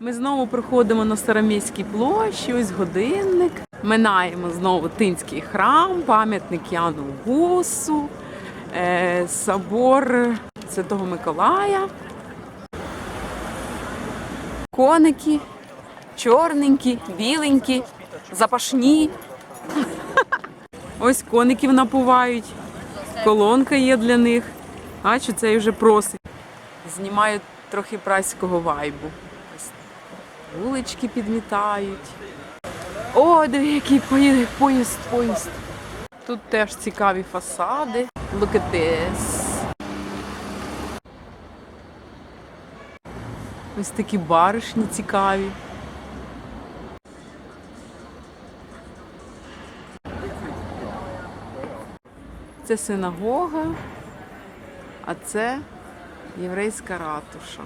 Ми знову приходимо на Староміській площі, ось годинник. Минаємо знову Тинський храм, пам'ятник Яну Гусу, е, собор Святого Миколая. Коники, чорненькі, біленькі, запашні. Ось коників напувають. Колонка є для них. Бачу, цей вже просить. Знімаю трохи праського вайбу. Вулички підмітають. О, диви, який поїзд, поїзд. Тут теж цікаві фасади. Look at this. Ось такі баришні цікаві. Це синагога, а це єврейська ратуша.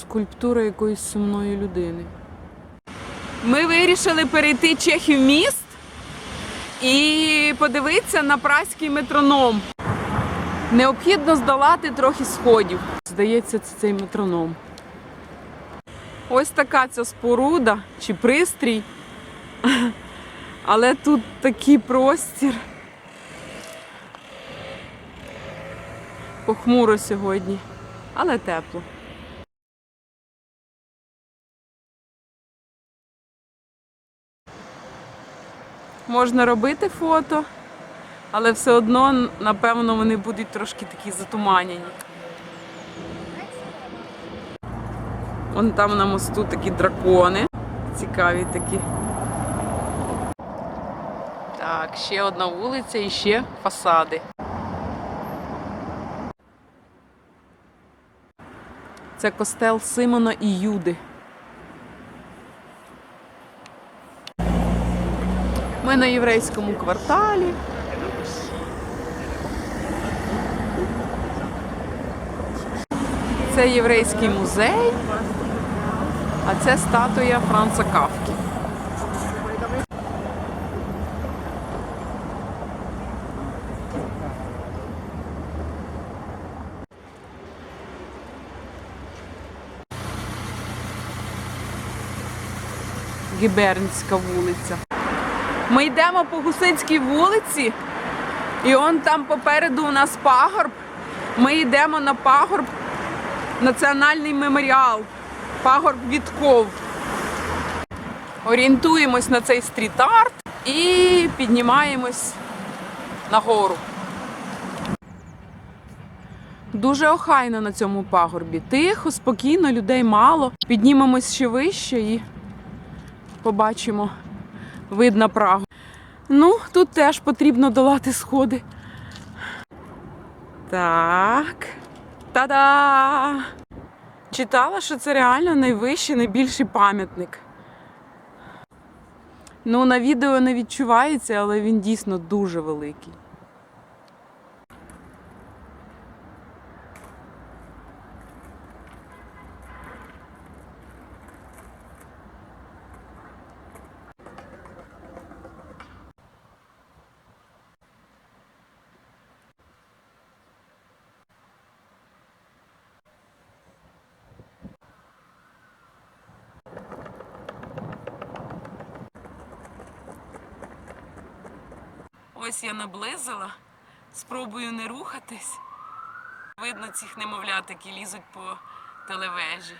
Скульптура якоїсь сумної людини. Ми вирішили перейти Чехів міст і подивитися на праський метроном. Необхідно здолати трохи сходів. Здається, це цей метроном. Ось така ця споруда чи пристрій. Але тут такий простір. Похмуро сьогодні, але тепло. Можна робити фото, але все одно, напевно, вони будуть трошки такі затуманені. Вон там на мосту такі дракони. Цікаві такі. Так, ще одна вулиця і ще фасади. Це костел Симона і Юди. Ми на єврейському кварталі. Це єврейський музей, а це статуя Франца Кавки. Гібернська вулиця. Ми йдемо по Гусицькій вулиці, і он там попереду у нас пагорб. Ми йдемо на пагорб Національний меморіал. Пагорб Вітков. Орієнтуємось на цей стріт-арт і піднімаємось нагору. Дуже охайно на цьому пагорбі. Тихо, спокійно, людей мало. Піднімемось ще вище і побачимо вид на Прагу. Ну, тут теж потрібно долати сходи. Так. Та-да! Читала, що це реально найвищий, найбільший пам'ятник. Ну, на відео не відчувається, але він дійсно дуже великий. Ось я наблизила, спробую не рухатись. Видно цих немовлят, які лізуть по телевежі.